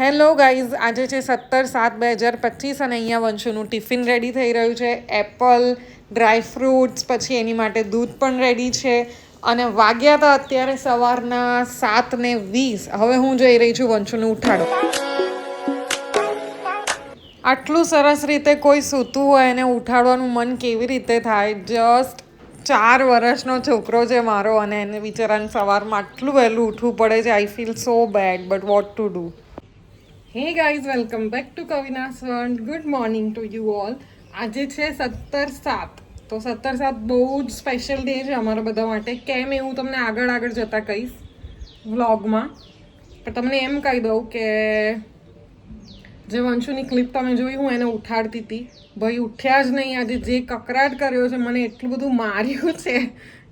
Hello guys, આજે છે સત્તર સાત બે હજાર પચીસ અને અહીંયા વંશુનું ટિફિન રેડી થઈ રહ્યું છે. એપલ, ડ્રાય ફ્રૂટ્સ, પછી એની માટે દૂધ પણ રેડી છે. અને વાગ્યા હતા અત્યારે સવારના સાત ને વીસ. હવે હું જઈ રહી છું વંશુને ઉઠાડો. આટલું સરસ રીતે કોઈ સૂતું હોય એને ઉઠાડવાનું મન કેવી રીતે થાય? જસ્ટ ચાર વર્ષનો છોકરો છે મારો અને એને બિચારાને સવારમાં આટલું વહેલું ઉઠવું પડે છે. I feel so bad but what to do hey guys welcome back to Kavina's world good morning to you all આજે છે સત્તર સાત. તો સત્તર સાત બહુ જ સ્પેશિયલ ડે છે અમારા બધા માટે. કેમ એવું તમને આગળ આગળ જતાં કહીશ વ્લોગમાં પણ તમને એમ કહી દઉં કે જે વંશુની ક્લિપ તમે જોઈ, હું એને ઉઠાડતી હતી. ભાઈ, ઉઠ્યા જ નહીં. આજે જે કકરાટ કર્યો છે, મને એટલું બધું માર્યું છે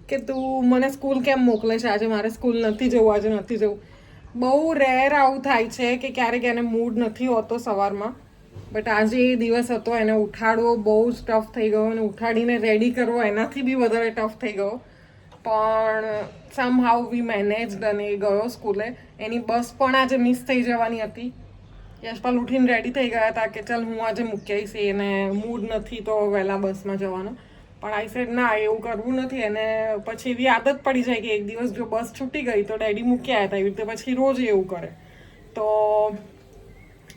કે તું મને સ્કૂલ કેમ મોકલે છે? આજે મારે સ્કૂલ નથી જવું, આજે નથી જવું. બહુ રેર આવું થાય છે કે ક્યારેક એને મૂડ નથી હોતો સવારમાં. બટ આજે એ દિવસ હતો, એને ઉઠાડવો બહુ જ ટફ થઈ ગયો અને ઉઠાડીને રેડી કરવો એનાથી બી વધારે ટફ થઈ ગયો. પણ સમ હાઉ વી મેનેજ અને એ ગયો સ્કૂલે. એની બસ પણ આજે મિસ થઈ જવાની હતી. યશપાલ ઉઠીને રેડી થઈ ગયા હતા કે ચાલ હું આજે મૂકી આવીશ, એને મૂડ નથી તો વહેલા બસમાં જવાનો. પણ આઈ સેડ ના, એવું કરવું નથી. અને પછી એવી આદત પડી જાય કે એક દિવસ જો બસ છૂટી ગઈ તો ડેડી મૂક્યા હતા એવી રીતે પછી રોજ એવું કરે. તો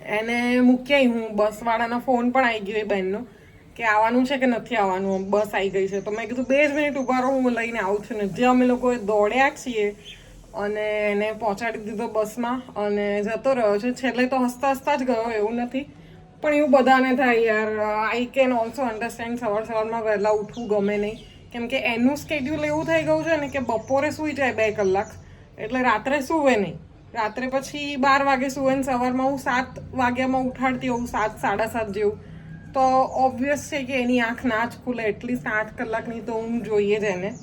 એને મૂક્યા હું, બસવાળાનો ફોન પણ આવી ગયો એ બેનનો, કે આવવાનું છે કે નથી આવવાનું બસ આવી ગઈ છે. તો મેં કીધું, બે જ મિનિટ ઊભા રહો, હું લઈને આવું છું. ને જે અમે લોકો દોડ્યા છીએ અને એને પહોંચાડી દીધો બસમાં અને જતો રહ્યો છે. છેલ્લે તો હસતા હસતા જ ગયો, એવું નથી. પણ એવું બધાને થાય યાર. આઈ કેન ઓલ્સો અન્ડરસ્ટેન્ડ સવાર સવારમાં વહેલા ઉઠવું ગમે નહીં. કેમ કે એનું સ્કેડ્યુલ એવું થઈ ગયું છે ને કે બપોરે સૂઈ જાય બે કલાક. એટલે રાત્રે સૂવે નહીં. રાત્રે પછી બાર વાગે સૂવે ને સવારમાં હું સાત વાગ્યામાં ઉઠાડતી હોઉં, સાત, સાડા સાત જેવું. તો ઓબ્વિયસ છે કે એની આંખ ના જ ખુલે. એટલીસ્ટ આઠ કલાકની તો ઊંઘ જોઈએ જ એને.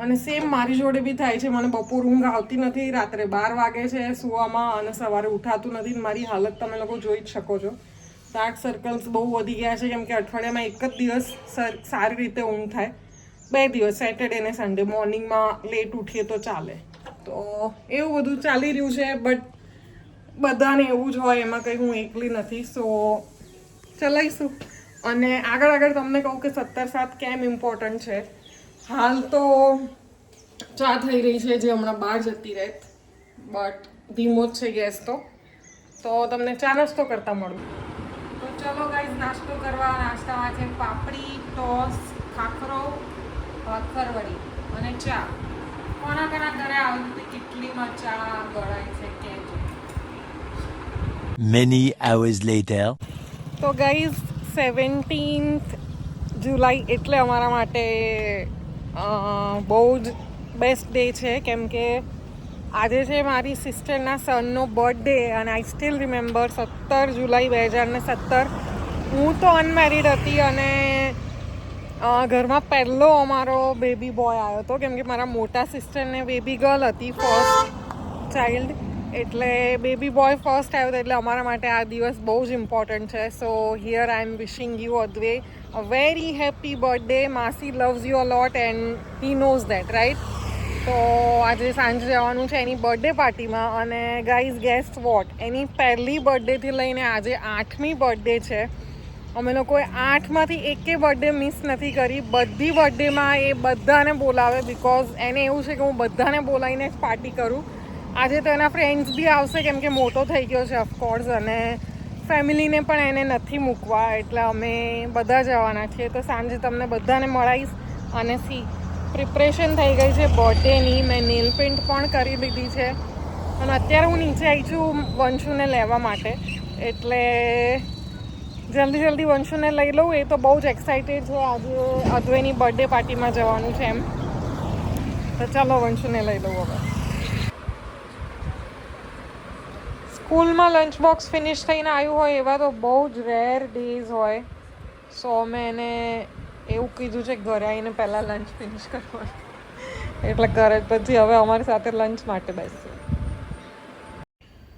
અને સેમ મારી જોડે બી થાય છે. મને બપોર ઊંઘ આવતી નથી, રાત્રે બાર વાગે છે સુવામાં અને સવારે ઉઠાતું નથી મારી હાલત તમે લોકો જોઈ જ શકો છો. ડાર્ક સર્કલ્સ બહુ વધી ગયા છે. કેમ કે અઠવાડિયામાં એક જ દિવસ સારી રીતે ઊંઘ થાય. બે દિવસ સેટરડે ને સન્ડે મોર્નિંગમાં લેટ ઉઠીએ તો ચાલે. તો એવું બધું ચાલી રહ્યું છે બટ બધાને એવું જ હોય, એમાં કંઈ હું એકલી નથી. સો ચલાવીશું. અને આગળ આગળ તમને કહું કે સત્તર સાત કેમ ઇમ્પોર્ટન્ટ છે? હાલ તો ચા થઈ રહી છે, જે હમણાં બહાર જતી રહે. બટ ધીમો જ છે ગેસ તો. તો તમને ચા નાસ્તો કરતા મળું. ચલો ગાઈઝ નાસ્તો કરવા નાસ્તામાં છે પાપડી ટોસ ખાખરો ભાખરવડી અને ચા. કોના કોના ઘરે આવી રીતે કેટલીમાં ચા ગળાય છે કે મેની hours later. તો ગાઈઝ સેવન્ટીન્થ જુલાઈ એટલે અમારા માટે બહુ જ બેસ્ટ ડે છે. કેમ કે આજે છે મારી સિસ્ટરના સનનો બર્થડે અને આઈ સ્ટીલ રિમેમ્બર સત્તર જુલાઈ બે હજાર ને સત્તર. હું તો અનમેરિડ હતી અને ઘરમાં પહેલો અમારો બેબી બોય આવ્યો હતો. કેમ કે મારા મોટા સિસ્ટરને બેબી ગર્લ હતી ફર્સ્ટ ચાઇલ્ડ એટલે બેબી બોય ફર્સ્ટ આવ્યો હતો, એટલે અમારા માટે આ દિવસ બહુ જ ઇમ્પોર્ટન્ટ છે. So here I am wishing you Advay a very happy birthday માસી loves you a lot and he knows that right તો આજે સાંજે જવાનું છે એની બર્થડે પાર્ટીમાં અને ગાઈઝ ગેસ્ટ વોટ એની પહેલી બર્થડેથી લઈને આજે આઠમી બર્થડે છે. અમે લોકોએ આઠમાંથી એકે બર્થડે મિસ નથી કરી. બધી બર્થડેમાં એ બધાને બોલાવે બિકોઝ એને એવું છે કે હું બધાને બોલાવીને જ પાર્ટી કરું. આજે તો એના ફ્રેન્ડ્સ બી આવશે કેમ કે મોટો થઈ ગયો છે ઓફકોર્સ અને ફેમિલીને પણ એને નથી મૂકવા. એટલે અમે બધા જવાના છીએ. તો સાંજે તમને બધાને મળાવીશ અને સી પ્રિપરેશન થઈ ગઈ છે બર્થડેની મેં નેલ પેન્ટ પણ કરી લીધી છે. અને અત્યારે હું નીચે આવી છું વંશુને લેવા માટે. એટલે જલ્દી જલ્દી વંશુને લઈ લઉં, એ તો બહુ જ એક્સાઇટેડ છે. આજે અદ્વૈની બર્થડે પાર્ટીમાં જવાનું છે એમ. તો ચાલો વંશુને લઈ લઉં હવે. સ્કૂલમાં લંચ બોક્સ ફિનિશ થઈને આવ્યું હોય એવા તો બહુ જ રેર ડેઝ હોય. સો મેં એને એવું કીધું છે ઘરે આવીને પહેલાં લંચ ફિનિશ કરવાનું. એટલે ઘરે પછી હવે અમારી સાથે લંચ માટે બેસીએ.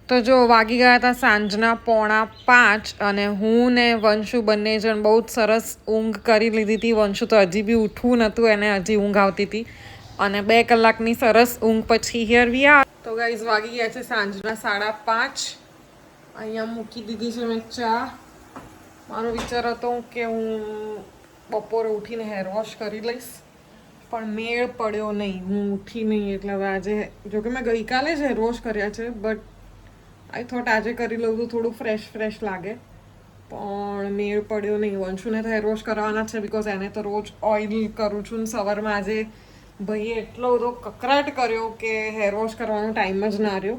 તો જો વાગી ગયા હતા સાંજના પોણા પાંચ અને હું ને વંશુ બંને જણ બહુ જ સરસ ઊંઘ કરી લીધી હતી. વંશુ તો હજી બી ઉઠવું નહોતું, એને હજી ઊંઘ આવતી હતી. અને બે કલાકની સરસ ઊંઘ પછી હિયર વી આર તો ગાઈઝ વાગી ગયા છે સાંજના સાડા પાંચ. અહીંયા મૂકી દીધી છે મેં ચા. મારો વિચાર હતો કે હું બપોરે ઉઠીને હેર વોશ કરી લઈશ. પણ મેળ પડ્યો નહીં. હું ઉઠી નહીં. એટલે હવે આજે જોકે મેં ગઈકાલે જ હેર વોશ કર્યા છે બટ આઈ થોટ આજે કરી લઉં તો થોડું ફ્રેશ ફ્રેશ લાગે. પણ મેળ પડ્યો નહીં. વંશુને તો હેર વોશ કરવાના છે બિકોઝ એને તો રોજ ઓઇલ કરું છું ને સવારમાં આજે ભાઈએ એટલો બધો કકરાટ કર્યો કે હેર વોશ કરવાનો ટાઈમ જ ના રહ્યો.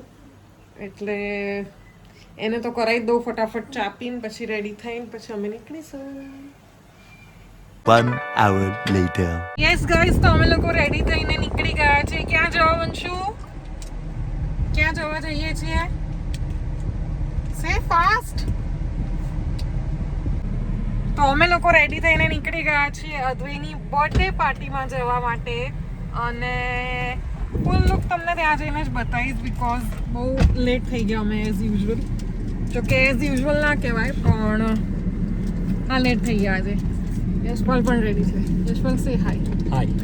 એટલે એને તો કરાવી દઉં ફટાફટ ચાપીને, પછી રેડી થઈને, પછી અમે નીકળીશું. One hour later. Yes guys, તો લોકો રેડી થઈને નીકળી ગયા છે ક્યાં જવા વંશુ? ક્યાં જવા જઈએ છીએ? સે ફાસ્ટ તો અમે લોકો રેડી થઈને નીકળી ગયા છીએ અદ્વૈની બર્થડે પાર્ટીમાં જવા માટે. અને ફૂલ લુક તમને ત્યાં જઈને જ બતાવીશ બીકોઝ બહુ લેટ થઈ ગયા અમે એઝ યુઝ્યુઅલ જો કે એઝ યુઝ્યુઅલ ના કહેવાય પણ હા લેટ થઈ ગયા આજે. યશપાલ પણ રેડી છે યશપાલ સે હાય હાય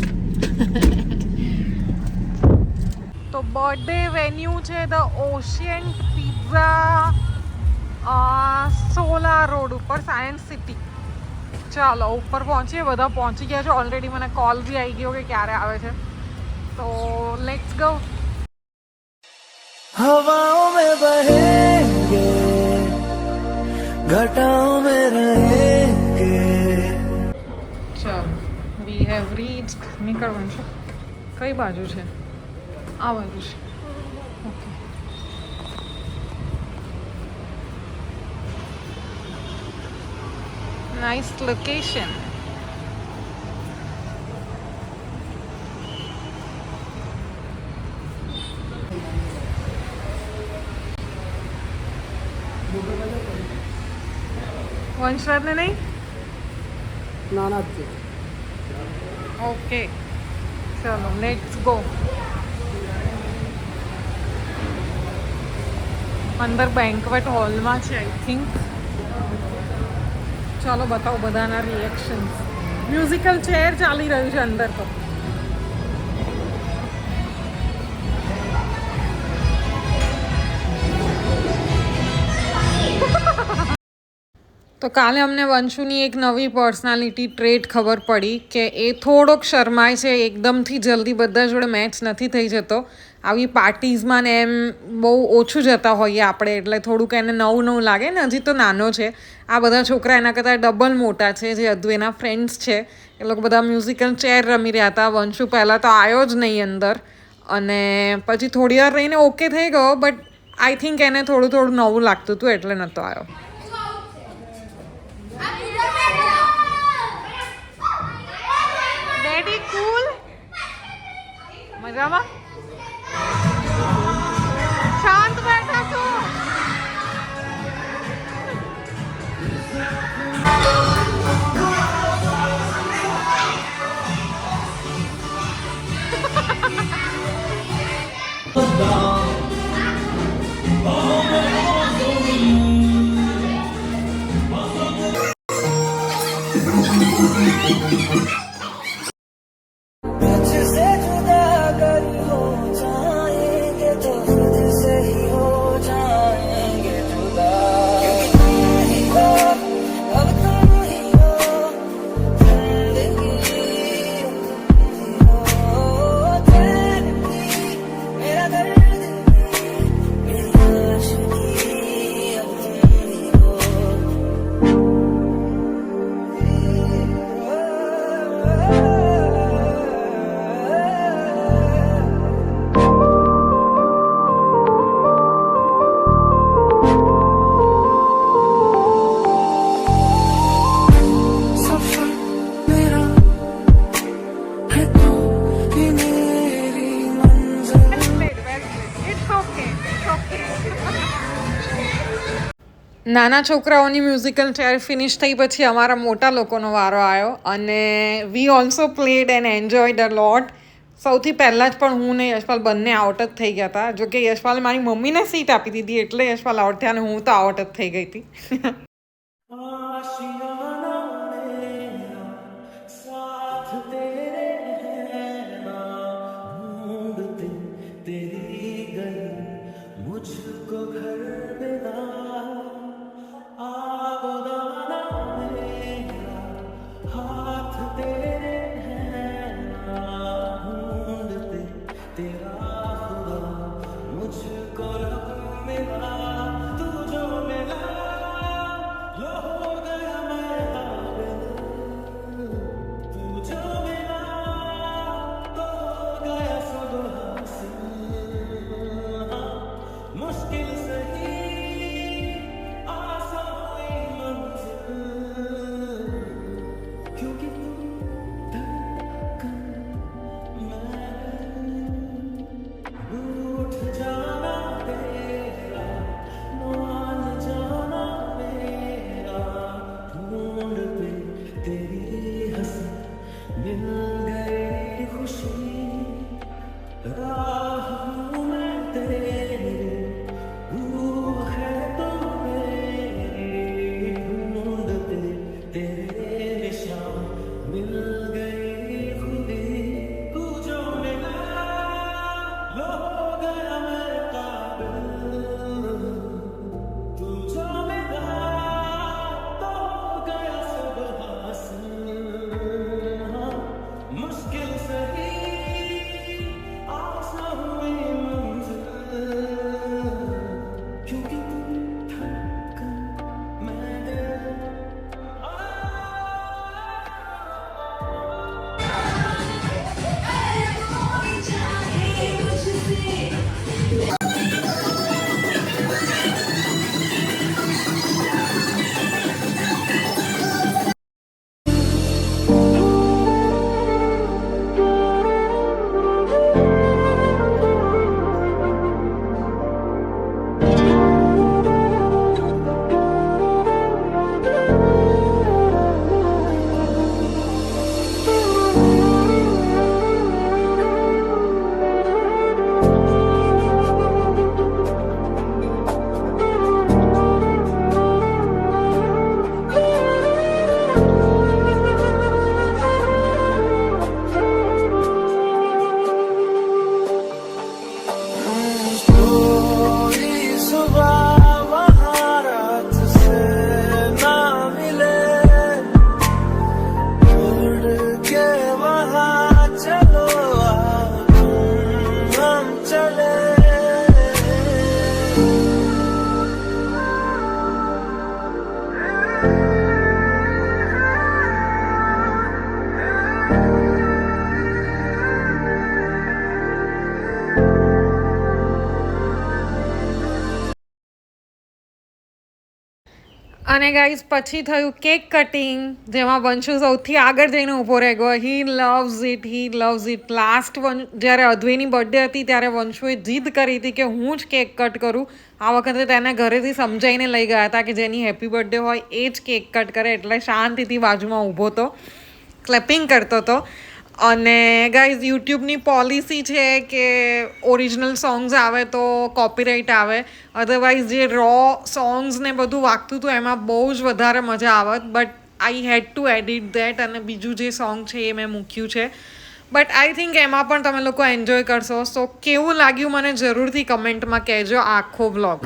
તો બર્થડે વેન્યુ છે the Ocean pizza Sola road ઉપર સાયન્સ સિટી ચાલો ઉપર પહોંચીએ બધા પહોંચી ગયા છે. ઓલરેડી મને કોલ બી આવી ગયો કે ક્યારે આવે છે. તો લેટ્સ ગો હવાઓ મે બહેંગે ઘટાઓ મે રહે નીકળવાનું છે. કઈ બાજુ છે? આ બાજુ છે. ઓકે. નાઇસ લોકેશન વંશરાજને નહીં? નાના જ છે. ઓકે ચલો લેટ્સ ગો અંદર બેન્કવેટ હોલમાં છે આઈ થિંક ચાલો, બતાવો બધાના રિએક્શન્સ મ્યુઝિકલ ચેર ચાલી રહ્યું છે અંદર તો. તો કાલે અમને વંશુની એક નવી પર્સનાલિટી ટ્રેટ ખબર પડી કે એ થોડોક શરમાય છે, એકદમથી જલ્દી બધા જોડે મેચ નથી થઈ જતો. આવી પાર્ટીઝમાં ને એમ બહુ ઓછું જતા હોઈએ આપણે, એટલે થોડુંક એને નવું નવું લાગે ને, હજી તો નાનો છે. આ બધા છોકરા એના કરતાં ડબલ મોટા છે, જે હજુ એના ફ્રેન્ડ્સ છે. એ લોકો બધા મ્યુઝિકલ ચેર રમી રહ્યા હતા. વંશુ પહેલાં તો આવ્યો જ નહીં અંદર. અને પછી થોડી વાર રહીને ઓકે થઈ ગયો બટ આઈ થિંક એને થોડું થોડું નવું લાગતું હતું, એટલે નહોતો આવ્યો programa. નાના છોકરાઓની મ્યુઝિકલ ચેર ફિનિશ થઈ પછી અમારા મોટા લોકોનો વારો આવ્યો અને we also played and enjoy the lot સૌથી પહેલાં જ પણ હું ને યશપાલ બંને આઉટ જ થઈ ગયા હતા. જોકે યશપાલે મારી મમ્મીને સીટ આપી દીધી એટલે યશપાલ આઉટ થયા અને હું તો આઉટ જ થઈ ગઈ હતી. ढूंढते तेरी गली અને ગાઈઝ પછી થયું કેક કટિંગ જેમાં વંશુ સૌથી આગળ જઈને ઊભો રહી ગયો. He loves it he loves it last one, જ્યારે અધ્વીની બર્થડે હતી, ત્યારે વંશુએ જીદ કરી હતી કે હું જ કેક કટ કરું. આ વખતે તેને ઘરેથી સમજાઈને લઈ ગયા હતા કે જેની હેપી બર્થડે હોય, એ જ કેક કટ કરે એટલે શાંતિથી બાજુમાં ઊભો હતો ક્લેપિંગ કરતો હતો અને ગાઈઝ યુટ્યુબની પોલિસી છે કે ઓરિજિનલ સોંગ્સ આવે તો કોપીરાઇટ આવે. અધરવાઇઝ જે રો સોંગ્સ ને બધું વાગતું હતું, એમાં બહુ જ વધારે મજા આવત. But I had to edit that અને બીજું જે સોંગ છે એ મેં મૂક્યું છે. બટ આઈ થિંક એમાં પણ તમે લોકો એન્જોય કરશો. સો કેવું લાગ્યું મને જરૂરથી કમેન્ટમાં કહેજો આખો વ્લોગ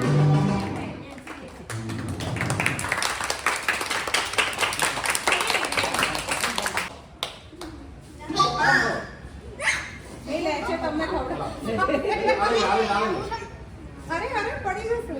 અરે અરે પડી જશે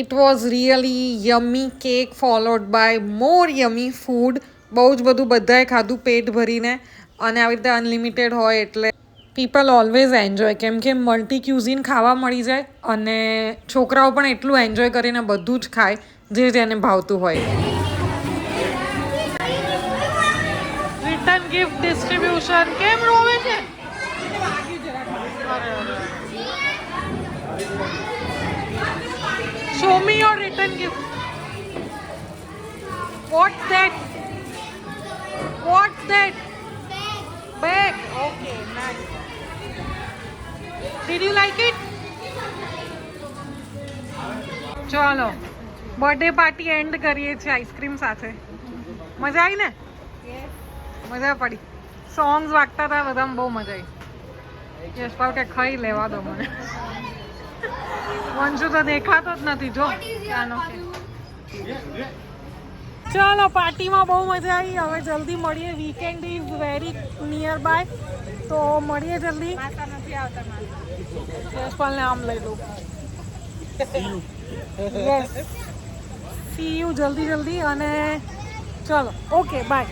it was really yummy cake followed by more yummy food બહુ જ બધું બધાએ ખાધું પેટ ભરીને. અને આવી રીતે અનલિમિટેડ હોય એટલે પીપલ ઓલવેઝ એન્જોય કેમ કે મલ્ટી ક્યુઝિન ખાવા મળી જાય અને છોકરાઓ પણ એટલું એન્જોય કરીને બધું જ ખાય જે જેને ભાવતું હોય. રિટર્ન ગિફ્ટ ડિસ્ટ્રીબ્યુશન કેમ રોવે છે? Show me your return gift. What's that? What's that? Bag. Okay, nice. Did you like it? ચાલો બર્થડે પાર્ટી એન્ડ કરીએ છીએ આઈસ્ક્રીમ સાથે મજા આવી ને મજા પડી સોંગ્સ વાગતા હતા બધામાં બહુ મજા આવી યશપાલ કે ખાઈ લેવા દો મને વંશુ તો દેખાતો જ નથી જો. ચાલો. પાર્ટીમાં બહુ મજા આવી. હવે જલ્દી મળીએ. Weekend is very near bye તો મળીએ જલ્દી. યશપાલને આમ લઈ લઉં. યસ સી યુ જલ્દી જલ્દી. અને ચલો. Okay bye